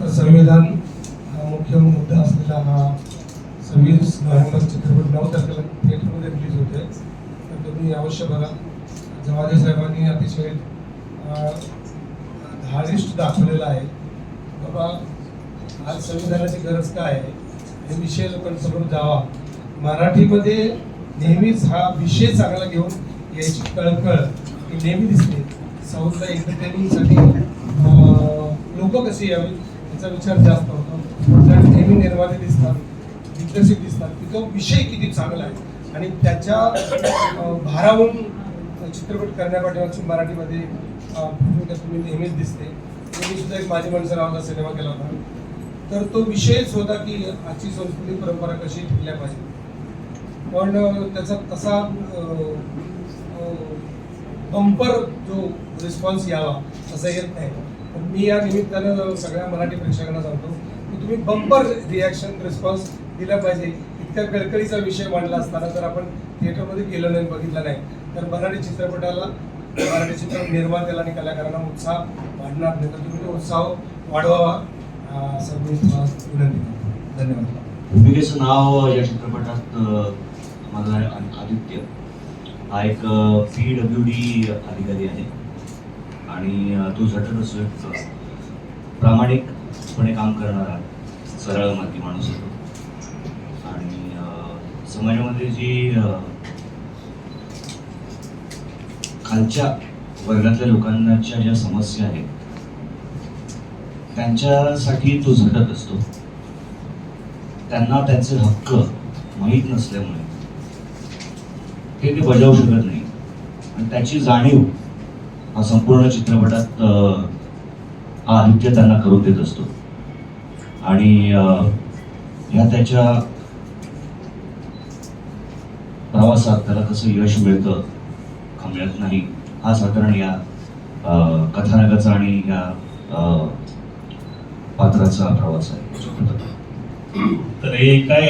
तर संविधान हा मुख्य मुद्दा असलेला हा सव्वीस नोव्हेंबर चित्रपट नऊ तारखेला थिएटरमध्ये रिलीज होते. तर तुम्ही अवश्य बघा. जवादे साहेबांनी अतिशय धारिष्ट दाखवलेला आहे. बाबा आज संविधानाची गरज काय आहे? हे विषय लोकांसमोर जावा. मराठीमध्ये नेहमीच हा विषय चांगला घेऊन याची कळकळ ही नेहमी दिसते. साऊथला एंटरटेनिंगसाठी लोक कशी यावी? याचा विचार जास्त होतो. त्यात नेहमी निर्माते दिसतात दिग्दर्शक दिसतात. की तो विषय किती चांगला आहे. आणि त्याच्या भारावून चित्रपट करण्यापाठीमागची मराठीमध्ये भूमिका तुम्ही नेहमीच दिसते. मी सुद्धा एक माझी माणसं नावाचा सिनेमा केला होता. तर तो विषयच होता की आजची संस्कृती परंपरा कशी टिकल्या पाहिजे. पण त्याचा तसा बंपर जो रिस्पॉन्स यावा असं येत नाही. मी या निमित्तानं सगळ्या मराठी प्रेक्षकांना सांगतो की तुम्ही बंपर रिॲक्शन रिस्पॉन्स दिला पाहिजे. इतक्या गडकरीचा विषय मांडला असताना जर आपण थिएटरमध्ये गेलं नाही बघितलं नाही तर मराठी चित्रपटाला मराठी चित्रपट निर्मात्याला आणि कलाकारांना उत्साह वाढणार नाही. तर तुम्ही तो उत्साह वाढवावा. सर्व मी तुम्हाला विनंती धन्यवाद. भूमिकेचं नाव या चित्रपटात अ, माझा आदित्य. हा एक पी डब्ल्यू डी अधिकारी आहे. आणि तो झटत असतो एक प्रामाणिकपणे काम करणारा सरळ माती माणूस होतो. आणि समाजामध्ये जी खालच्या वर्गातल्या लोकांच्या ज्या समस्या आहेत त्यांच्यासाठी तो झटत असतो. त्यांना त्यांचे हक्क माहीत नसल्यामुळे ते ते बजावू शकत नाही. आणि त्याची जाणीव हा संपूर्ण चित्रपटात हा आदित्य त्यांना करून देत असतो. आणि ह्या त्याच्या प्रवासात त्याला कसं यश मिळतं का मिळत नाही हा साधारण या कथानकाचा आणि या पात्राचा प्रवास आहे. तर हे काय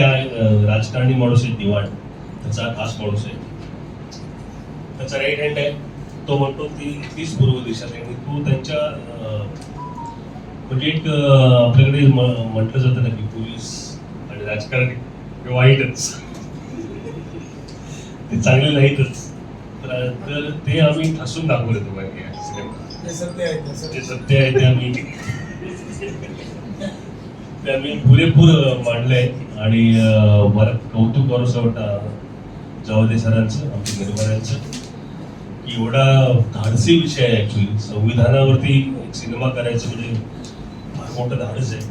राजकारणी माणूस आहे दिवाण. त्याचा खास माणूस आहे. त्याचा राईट हँड आहे. तो म्हणतो ती तीच पूर्व दिशा आणि तो त्यांच्या म्हणजे एक आपल्याकडे म्हटलं जातं ना की पोलीस आणि राजकारणी हे वाईटच. ते चांगले नाहीतच. तर ते आम्ही ठासून दाखवले तुम्हाला ते जे सत्य. आहे ते आम्ही ते आम्ही पुरेपूर मांडलंय. आणि मला कौतुक करूसं वाटतं. जावदे सरांचं आमच्या निर्माण्यांचं की एवढा धाडसी विषय आहे ॲक्च्युली संविधानावरती एक सिनेमा करायचं म्हणजे फार मोठं धाडस आहे.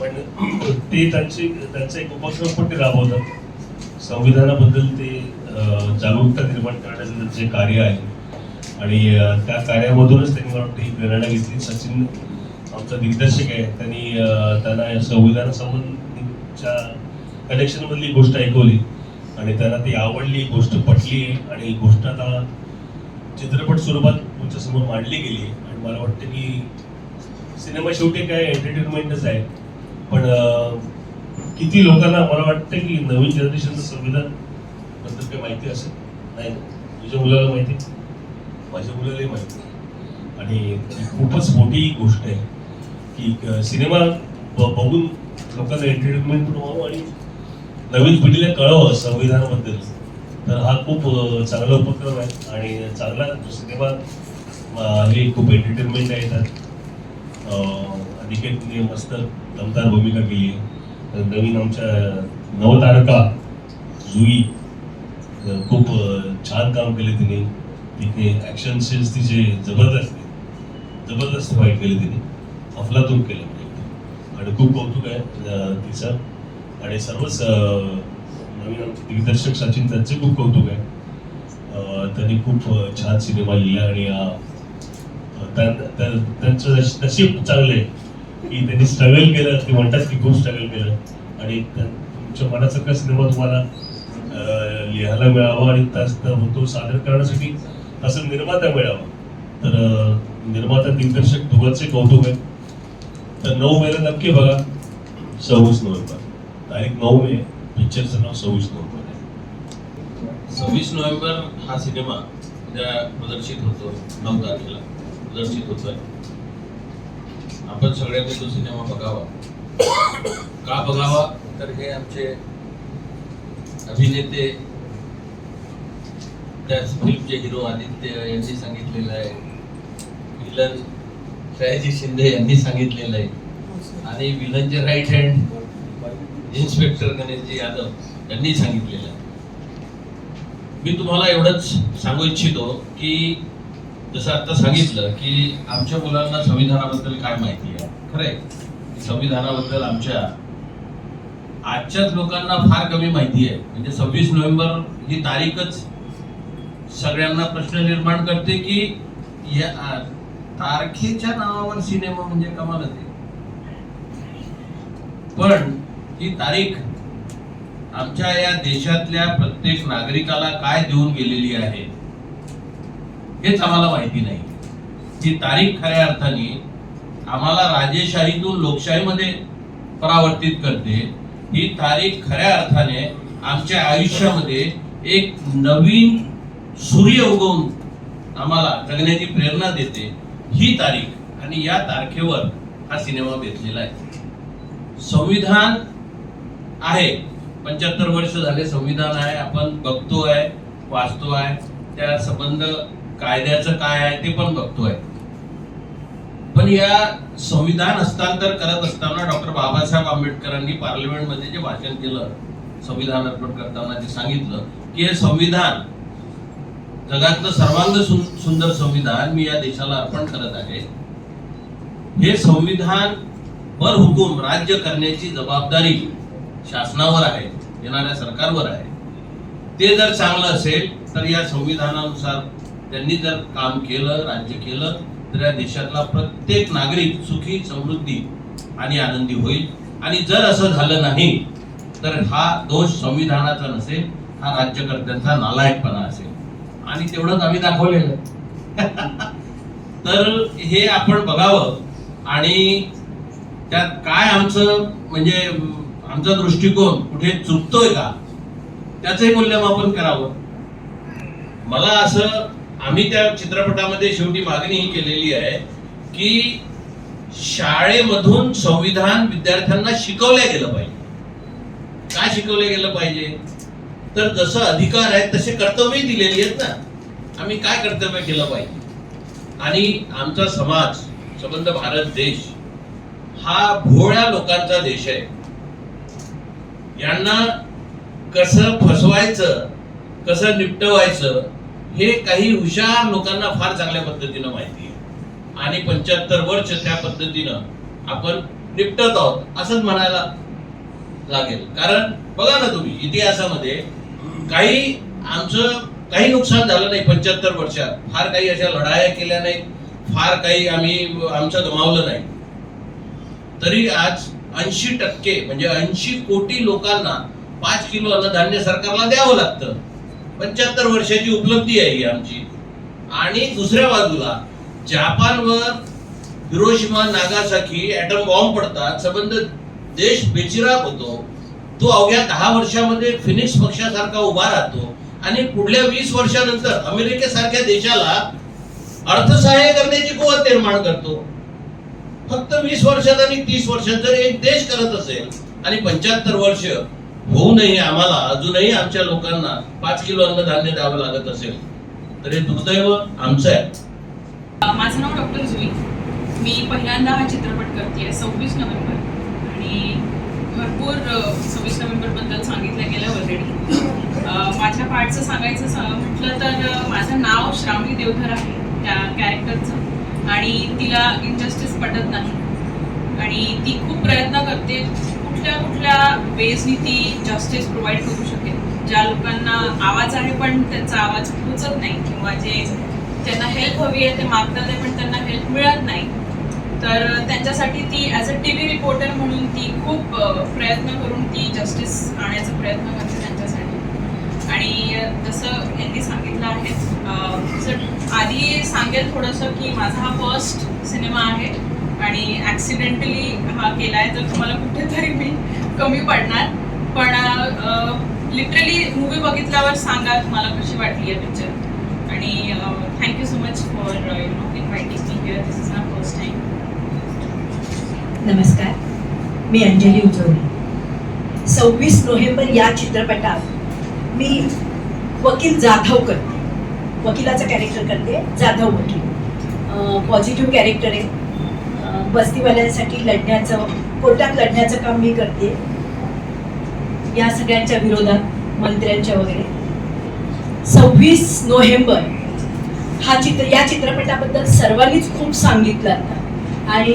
पण ते त्यांचे त्यांचा एक उपक्रम पण ते राबवतात. संविधानाबद्दल ते जागरूकता निर्माण करण्याचं त्यांचे कार्य आहे. आणि त्या कार्यामधूनच त्यांनी मला वाटतं ही प्रेरणा घेतली. सचिन आमचा दिग्दर्शक आहे. त्यांनी त्यांना संविधान संबंधीच्या कनेक्शन मधली गोष्ट ऐकवली. आणि त्यांना ती आवडली गोष्ट पटली. आणि गोष्ट आता चित्रपट स्वरूपात तुमच्यासमोर मांडली गेली आणि मला वाटतं की सिनेमा शेवटी काय एंटरटेनमेंटच आहे. पण किती लोकांना मला वाटतं की नवीन जनरेशनचं संविधानबद्दल काही माहिती असेल? नाही. तुझ्या मुलाला माहिती आहे? माझ्या मुलालाही माहिती आहे. आणि खूपच मोठी गोष्ट आहे की सिनेमा ब- बघून लोकांना एंटरटेनमेंट पण व्हावं आणि नवीन पिढीला कळावं संविधानाबद्दल. तर हा खूप चांगला उपक्रम आहे आणि चांगला सिनेमा हे खूप एंटरटेनमेंट आहे त्यात अ, अनिकेतने मस्त दमदार भूमिका केली आहे. नवीन आमच्या नवतारका जुई खूप छान काम केले तिने. तिथे ॲक्शन सीन्स तिचे जबरदस्त जबरदस्त फाईट केली तिने. अफलातून केलं म्हणजे. आणि खूप कौतुक आहे तिचं. आणि सर्वच नवीन आमचे दिग्दर्शक सचिन त्यांचे खूप कौतुक आहे. त्यांनी खूप छान सिनेमा लिहिला आणि त्यांचं नशीब चांगलं आहे की त्यांनी स्ट्रगल केलं ते म्हणतात की खूप स्ट्रगल केलं. आणि तुमच्या मनासारखा सिनेमा तुम्हाला लिहायला मिळावा आणि त्या- तो सादर करण्यासाठी असं निर्माता मिळावा. तर निर्माता दिग्दर्शक दोघांचे कौतुक आहे. तर नऊ मेला नक्की बघा. सव्वीस नोव्हेंबर. तारीख नऊ मे. पिक्चरचं नाव सव्वीस नोव्हेंबर. आहे सव्वीस नोव्हेंबर हा सिनेमा उद्या प्रदर्शित होतो नऊ तारखेला प्रदर्शित होतोय. आपण सगळ्यांनी तो सिनेमा बघावा. का बघावा? तर हे आमचे अभिनेते त्या फिल्मचे हिरो आदित्य यांनी सांगितलेलं आहे. विलन सयाजी शिंदे यांनी सांगितलेलं आहे. आणि विलनचे right hand inspector Ganeshji Yadav यांनी सांगितलेलं आहे. मी तुम्हाला एवढंच सांगू इच्छितो की जसं आता सांगितलं की आमच्या मुलांना संविधानाबद्दल काय माहिती आहे? खरंय. संविधानाबद्दल आमच्या आजच्याच लोकांना फार कमी माहिती आहे. म्हणजे सव्वीस नोव्हेंबर ही तारीखच सगळ्यांना प्रश्न निर्माण करते की या तारखेच्या नावावर सिनेमा म्हणजे कमालच आहे. पण ही तारीख आमच्या या देशातल्या प्रत्येक नागरिकाला काय देऊन गेलेली आहे हेच आम्हाला माहिती नाही. ही तारीख खऱ्या अर्थाने आम्हाला राजेशाहीतून लोकशाहीमध्ये परावर्तित करते. ही तारीख खऱ्या अर्थाने आमच्या आयुष्यामध्ये एक नवीन सूर्य उगवून आम्हाला जगण्याची प्रेरणा देते ही तारीख. आणि या तारखेवर हा सिनेमा बेतलेला आहे. संविधान आहे. पंच्याहत्तर वर्ष झाले संविधान आहे आपण बघतोय आहे त्या संबंध कायद्याचं काय आहे ते पण बघतोय. पण या संविधान हस्तांतर करत असताना डॉक्टर बाबासाहेब आंबेडकरांनी पार्लमेंटमध्ये जे भाषण केलं संविधान अर्पण करताना ते सांगितलं की हे संविधान जगातलं सर्वांग सुंदर संविधान मी या देशाला अर्पण करत आहे. हे संविधान वर हुकूम राज्य करण्याची जबाबदारी शासनावर आहे येणाऱ्या सरकारवर आहे. ते जर चांगलं असेल तर या संविधानानुसार त्यांनी जर काम केलं राज्य केलं तर या देशातला प्रत्येक नागरिक सुखी समृद्धी आणि आनंदी होईल. आणि जर असं झालं नाही तर हा दोष संविधानाचा नसेल हा राज्यकर्त्यांचा नालायकपणा असेल. आणि तेवढंच आम्ही दाखवलेलं. तर हे आपण बघावं. आणि त्यात काय आमचं म्हणजे आमचा दृष्टिकोन कुठे चुकतोय का? त्याचंही मूल्यमापन करावं. मला असं आम्ही त्या चित्रपटामध्ये शेवटी मागणी ही केलेली आहे की शाळेमधून संविधान विद्यार्थ्यांना शिकवलं गेलं पाहिजे. काय शिकवलं गेलं पाहिजे? तर जसं अधिकार आहेत तसे कर्तव्य दिलेली आहेत ना. आम्ही काय कर्तव्य केलं पाहिजे? आणि आमचा समाज संबंध भारत देश हा भोळ्या लोकांचा देश आहे. यांना कसं फसवायचं कसं निपटवायचं हे काही हुशार लोकांना फार चांगल्या पद्धतीनं माहिती आहे. आणि पंच्याहत्तर वर्ष त्या पद्धतीनं आपण निपटत आहोत असंच म्हणायला लागेल. कारण बघा ना तुम्ही इतिहासामध्ये काही आमचं काही नुकसान झालं नाही पंच्याहत्तर वर्षात. फार काही अशा लढाया केल्या नाहीत. फार काही आम्ही आमचं गमावलं नाही. तरी आज ऐंशी टक्के म्हणजे ऐंशी कोटी लोकांना पाच किलो अन्नधान्य सरकारला द्यावं लागतं. पंच्याहत्तर वर्षाची उपलब्धी आहे ही आमची. आणि दुसऱ्या बाजूला जपानवर हिरोशिमा नागासाकी ॲटम बॉम्ब पडतात. संबंध देश बेचिराग होतो. तो अवघ्या दहा वर्षामध्ये फिनिक्स पक्षासारखा उभा राहतो. आणि पुढल्या वीस वर्षानंतर अमेरिकेसारख्या देशाला अर्थसहाय्य करण्याची कुवत निर्माण करतो. फक्त वीस वर्षात आणि तीस वर्षात जर एक देश करत असेल आणि पंच्याहत्तर वर्ष होऊनही आम्हाला अजूनही आमच्या लोकांना पाच किलो अन्नधान्य द्यावं लागत असेल तर हे दुर्दैव आमचं आहे. माझं नाव डॉक्टर जुई. मी पहिल्यांदा हा चित्रपट करते सव्वीस नोव्हेंबर. आणि भरपूर सव्वीस नोव्हेंबरबद्दल सांगितलं गेलं ऑलरेडी माझ्या पार्टचं सांगायचं म्हटलं तर माझं नाव श्रावणी देवधर आहे त्या कॅरेक्टरचं आणि तिला इनजस्टिस पटत नाही. आणि ती खूप प्रयत्न करते कुठल्या कुठल्या वेजनी ती जस्टिस प्रोव्हाइड करू शकेल. ज्या लोकांना आवाज आहे पण त्यांचा आवाज पोचत नाही किंवा जे त्यांना हेल्प हवी आहे ते मागतात आहे पण त्यांना हेल्प मिळत नाही. तर त्यांच्यासाठी ती as a T V reporter म्हणून ती खूप प्रयत्न करून ती जस्टिस आणण्याचा प्रयत्न करते. आणि जसं यांनी सांगितलं आहे आधी सांगेल थोडंसं की माझा हा फर्स्ट सिनेमा आहे आणि ॲक्सिडेंटली हा केला आहे तर तुम्हाला कुठेतरी मी कमी पडणार. पण लिटरली मूवी बघितल्यावर सांगा तुम्हाला कशी वाटली आहे पिक्चर आणि thank you so much for you know inviting me here this is my first time नमस्कार. मी अंजली उजवणे सव्वीस नोव्हेंबर या चित्रपटात मी वकील जाधव करते. वकिलाचं कॅरेक्टर करते जाधव वकील. पॉझिटिव्ह कॅरेक्टर आहे. बस्तीवाल्यांसाठी लढण्याचं कोर्टात लढण्याचं काम मी करते. या सगळ्यांच्या विरोधात मंत्र्यांच्या वगैरे. सव्वीस नोव्हेंबर हा चित्र या चित्रपटाबद्दल सर्वांनीच खूप सांगितलं आता. आणि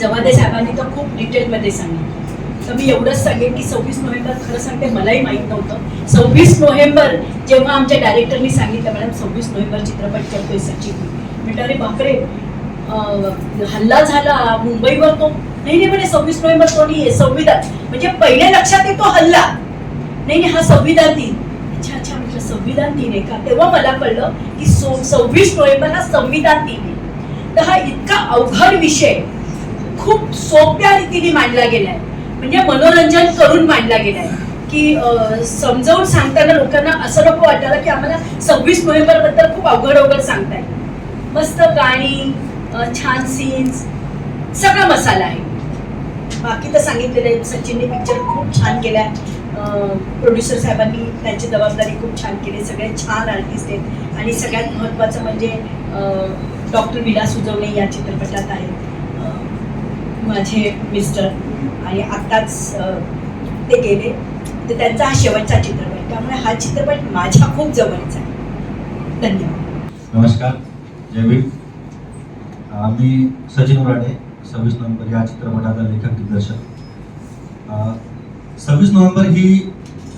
जवादे साहेबांनी तर खूप डिटेलमध्ये सांगितलं. तर मी एवढंच सांगेन की सव्वीस नोव्हेंबर खरं सांगते मलाही माहीत नव्हतं. सव्वीस नोव्हेंबर जेव्हा आमच्या डायरेक्टरनी सांगितलं मॅडम सव्वीस नोव्हेंबर चित्रपट करतोय सचिन. म्हटलं अरे बापरे! हल्ला झाला मुंबईवर तो. नाही नाही म्हणे सव्वीस नोव्हेंबर तो नाही आहे संविधान. म्हणजे पहिल्या लक्षात येतो हल्ला. नाही नाही हा संविधान दिन. अच्छा अच्छा म्हटलं संविधान दिन आहे का? तेव्हा मला कळलं की सो सव्वीस नोव्हेंबर हा संविधान दिन आहे. तर हा इतका अवघड विषय खूप सोप्या रीतीने मांडला गेलाय. म्हणजे मनोरंजन करून मांडला गेलाय. की समजावून सांगताना लोकांना असं नको वाटायला की आम्हाला सव्वीस नोव्हेंबरबद्दल खूप अवघड अवघड सांगताय. मस्त गाणी छान सीन्स सगळा मसाला आहे. बाकी तर सांगितलेलं आहे सचिनने पिक्चर खूप छान केलाय प्रोड्युसर साहेबांनी त्यांची जबाबदारी खूप छान केली. सगळे छान आर्टिस्ट आहेत. आणि सगळ्यात महत्त्वाचं म्हणजे डॉक्टर विलास उजवणे या चित्रपटात आहेत. माझे मिस्टर आणि आत्ताच ते गेले. तर त्यांचा हा शेवटचा चित्रपट. त्यामुळे हा चित्रपट माझ्या खूप जवळचा आहे. धन्यवाद. नमस्कार. जय भीम. मी सचिन उराडे सव्वीस नोव्हेंबर या चित्रपटाचा लेखक दिग्दर्शक. अं, सव्वीस नोव्हेंबर ही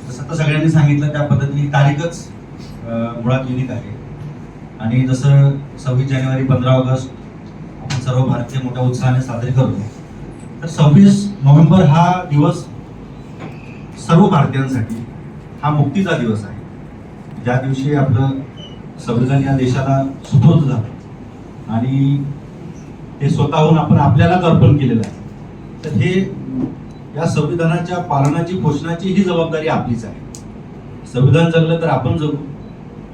जसं आता सगळ्यांनी सांगितलं त्या पद्धतीने तारीखच मुळात युनिक आहे. आणि जसं सव्वीस जानेवारी पंधरा ऑगस्ट आपण सर्व भारतीय मोठ्या उत्साहाने साजरे करतो तर सव्वीस नोव्हेंबर हा दिवस सर्व भारतीयांसाठी हा मुक्तीचा दिवस आहे. ज्या दिवशी आपलं संविधान या देशाला सुपूर्द झालं आणि ते स्वतःहून आपण आपल्यालाच अर्पण केलेलं आहे. तर हे या संविधानाच्या पालनाची पोषणाची ही जबाबदारी आपलीच आहे. संविधान जगलं तर आपण जगू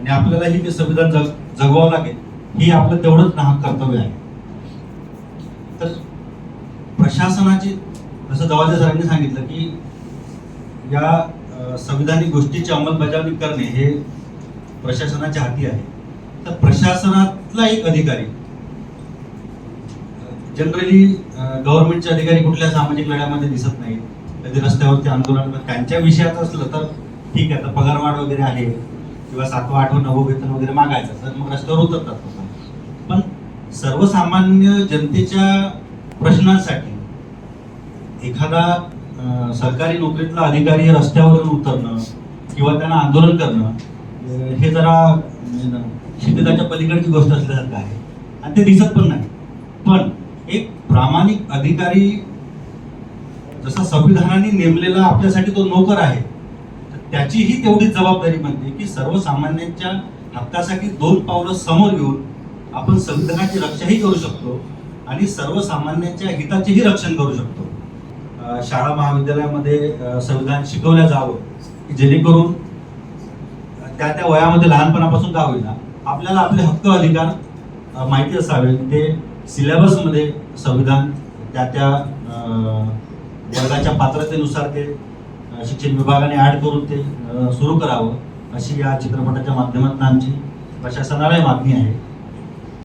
आणि आपल्यालाही ते संविधान जग जगवावं लागेल. ही आपलं तेवढंच नाहक कर्तव्य आहे. प्रशासनाची जसं जवाहर सरांनी सांगितलं की या संविधानिक गोष्टीची अंमलबजावणी करणे हे प्रशासनाच्या हाती आहे. तर प्रशासनातला एक अधिकारी जनरली गव्हर्नमेंटचे अधिकारी कुठल्या सामाजिक लढ्यामध्ये दिसत नाही कधी रस्त्यावरती आंदोलन त्यांच्या विषयात असलं तर ठीक आहे तर पगारवाढ वगैरे आहे किंवा सातवं आठवं नवं वेतन वगैरे मागायचं तर मग रस्त्यावर उतरतात पण सर्वसामान्य जनतेच्या प्रश्नांसाठी एखादा सरकारी नोकरीतला अधिकारी रस्त्यावरून उतरणं किंवा त्यांना आंदोलन करणं हे जरा म्हणजे शिक्षकाच्या पलीकडची गोष्ट असल्यासारखं आहे. आणि ते दिसत पण नाही. पण एक प्रामाणिक अधिकारी जसा संविधानाने नेमलेला आपल्यासाठी तो नोकर आहे तर त्याचीही तेवढीच जबाबदारी बनते की सर्वसामान्यांच्या हक्कासाठी दोन पावलं समोर घेऊन आपण संविधानाची रक्षाही करू शकतो आणि सर्वसामान्यांच्या हिताचेही रक्षण करू शकतो. शाळा महाविद्यालयामध्ये संविधान शिकवलं जावं की जेणेकरून त्या त्या वयामध्ये लहानपणापासून का होईना आपल्याला आपले हक्क अधिकार माहिती असावे. ते सिलेबसमध्ये संविधान त्या त्या वर्गाच्या पात्रतेनुसार ते शिक्षण विभागाने ॲड करून ते सुरू करावं अशी या चित्रपटाच्या माध्यमातून आमची प्रशासनालाही मागणी आहे.